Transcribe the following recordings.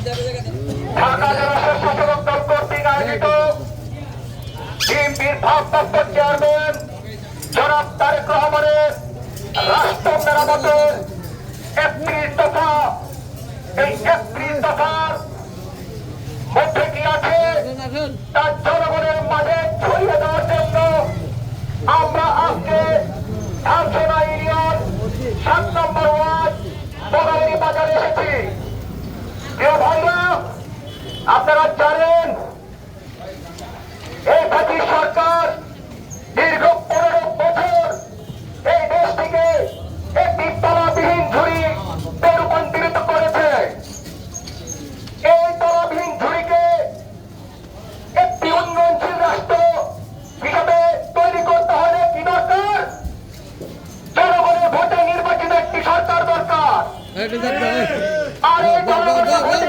ঢাকা জেলা স্বেচ্ছাসেবক দল কর্তৃক আয়োজিত বিএনপির ভারপ্রাপ্ত চেয়ারম্যান জনাব তারেক রহমানের রাষ্ট্র মেরামতের একত্রিশ দফা, এই একত্রিশ দফার আপনারা জানেন এই ব্রিটিশ সরকার দীর্ঘ পনেরো বছর এই দেশটিকে একটি তলাবিহীন ঝুড়ি রূপান্তরিত করেছে। এই তলাবিহীন ঝুড়িকে একটি উন্নয়নশীল রাষ্ট্র হিসাবে তৈরি করতে হলে কি দরকার? জনগণের ভোটে নির্বাচিত একটি সরকার দরকার। আর এই জনগণের ভোটে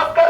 আজকে